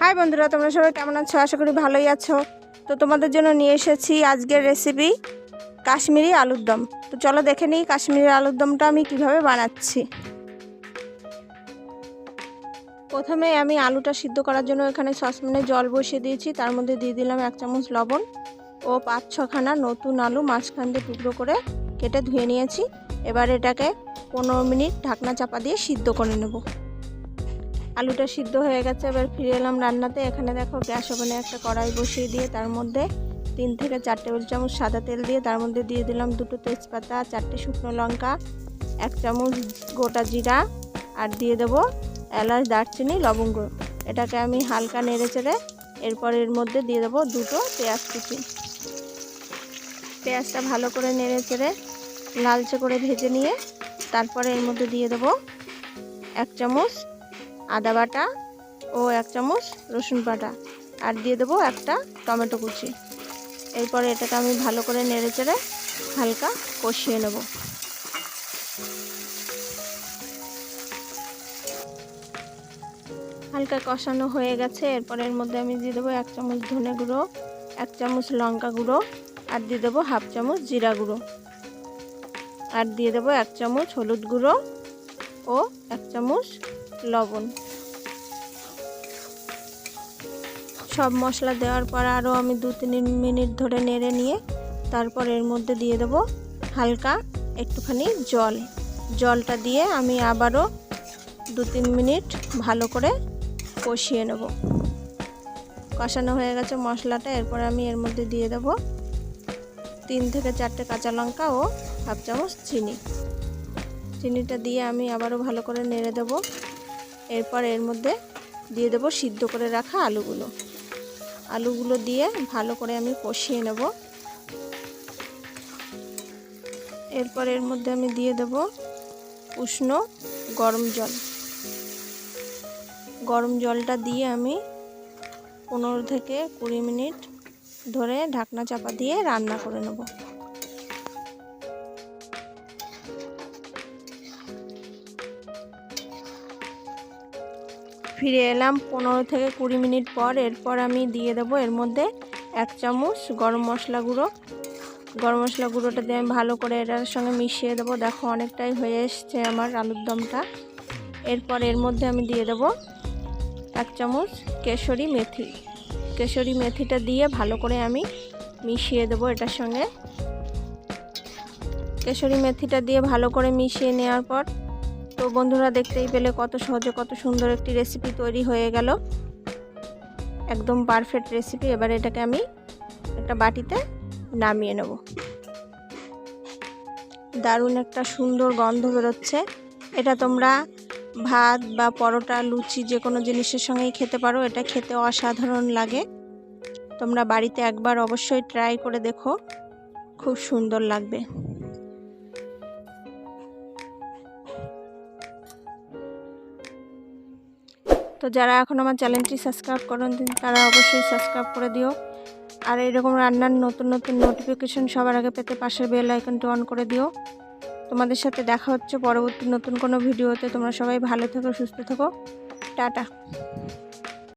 High বন্ধুরা, তোমরা সবাই কেমন আছো? আশা করি ভালোই আছো। তো তোমাদের জন্য নিয়ে এসেছি আজকের রেসিপি কাশ্মীরি আলুর দম। তো চলো দেখে নিই কাশ্মীরি আলুর দমটা আমি কীভাবে বানাচ্ছি। প্রথমে আমি আলুটা সিদ্ধ করার জন্য এখানে সসপ্যানে জল বসিয়ে দিয়েছি। তার মধ্যে দিয়ে দিলাম এক চামচ লবণ ও পাঁচ ছখানা নতুন আলু মাঝখান দিয়ে টুকরো করে কেটে ধুয়ে নিয়েছি। এবার এটাকে পনেরো মিনিট ঢাকনা চাপা দিয়ে সিদ্ধ করে নেব। আলুটা সিদ্ধ হয়ে গেছে, এবার ফিরে এলাম রান্নাতে। এখানে দেখো গ্যাস ওভেনে একটা কড়াই বসিয়ে দিয়ে তার মধ্যে তিন থেকে চার টেবিল চামচ সাদা তেল দিয়ে তার মধ্যে দিয়ে দিলাম দুটো তেজপাতা, চারটে শুকনো লঙ্কা, এক চামচ গোটা জিরা, আর দিয়ে দেবো এলাচ, দারচিনি, লবঙ্গ। এটাকে আমি হালকা নেড়ে চেড়ে এরপর এর মধ্যে দিয়ে দেবো দুটো পেঁয়াজ কুচি। পেঁয়াজটা ভালো করে নেড়ে চেড়ে লালচে করে ভেজে নিয়ে তারপরে এর মধ্যে দিয়ে দেবো এক চামচ আদা বাটা ও এক চামচ রসুন বাটা। আর দিয়ে দেবো একটা টমেটো কুচি। এরপরে এটাকে আমি ভালো করে নেড়ে চেড়ে হালকা কষিয়ে নেব। হালকা কষানো হয়ে গেছে। এরপর এর মধ্যে আমি দিয়ে দেবো এক চামচ ধনে গুঁড়ো, এক চামচ লঙ্কা গুঁড়ো, আর দিয়ে দেবো হাফ চামচ জিরা গুঁড়ো। আর দিয়ে দেবো এক চামচ হলুদ গুঁড়ো ও এক চামচ লবণ। সব মশলা দেওয়ার পর আরও আমি দু তিন মিনিট ধরে নেড়ে নিয়ে তারপর এর মধ্যে দিয়ে দেবো হালকা একটুখানি জল। জলটা দিয়ে আমি আবারও দু তিন মিনিট ভালো করে কষিয়ে নেব। কষানো হয়ে গেছে মশলাটা, এরপর আমি এর মধ্যে দিয়ে দেবো তিন থেকে চারটে কাঁচা লঙ্কা ও হাফ চামচ চিনি। চিনিটা দিয়ে আমি আবারও ভালো করে নেড়ে দেব। এরপর এর মধ্যে দিয়ে দেব সিদ্ধ করে রাখা আলুগুলো। আলুগুলো দিয়ে ভালো করে আমি কষিয়ে নেব। এরপর এর মধ্যে আমি দিয়ে দেব উষ্ণ গরম জল। গরম জলটা দিয়ে আমি পনেরো থেকে কুড়ি মিনিট ধরে ঢাকনা চাপা দিয়ে রান্না করে নেব। ফিরে এলাম পনেরো থেকে কুড়ি মিনিট পর। এরপর আমি দিয়ে দেবো এর মধ্যে এক চামচ গরম মশলা গুঁড়ো। গরম মশলা গুঁড়োটা দিয়ে আমি ভালো করে এটার সঙ্গে মিশিয়ে দেবো। দেখো অনেকটাই হয়ে এসছে আমার আলুর দমটা। এরপর এর মধ্যে আমি দিয়ে দেবো এক চামচ কেশরি মেথি। কেশরি মেথিটা দিয়ে ভালো করে আমি মিশিয়ে দেবো এটার সঙ্গে। কেশরি মেথিটা দিয়ে ভালো করে মিশিয়ে নেওয়ার পর তো বন্ধুরা দেখতেই পেলে কত সহজে কত সুন্দর একটি রেসিপি তৈরি হয়ে গেল। একদম পারফেক্ট রেসিপি এবার এটাকে আমি একটা বাটিতে নামিয়ে নেব। দারুণ একটা সুন্দর গন্ধ বেরোচ্ছে। এটা তোমরা ভাত বা পরোটা, লুচি যে কোনো জিনিসের সঙ্গেই খেতে পারো। এটা খেতে অসাধারণ লাগে। তোমরা বাড়িতে একবার অবশ্যই ট্রাই করে দেখো। খুব সুন্দর লাগবে। তো যারা এখন আমার চ্যানেলটি সাবস্ক্রাইব করেন তারা অবশ্যই সাবস্ক্রাইব করে দিও। আর এরকম রান্নার নতুন নতুন নোটিফিকেশন সবার আগে পেতে পাশের বেল আইকনটি অন করে দিও। তোমাদের সাথে দেখা হচ্ছে পরবর্তী নতুন কোনো ভিডিওতে তোমরা সবাই ভালো থেকো, সুস্থ থেকো। টাটা।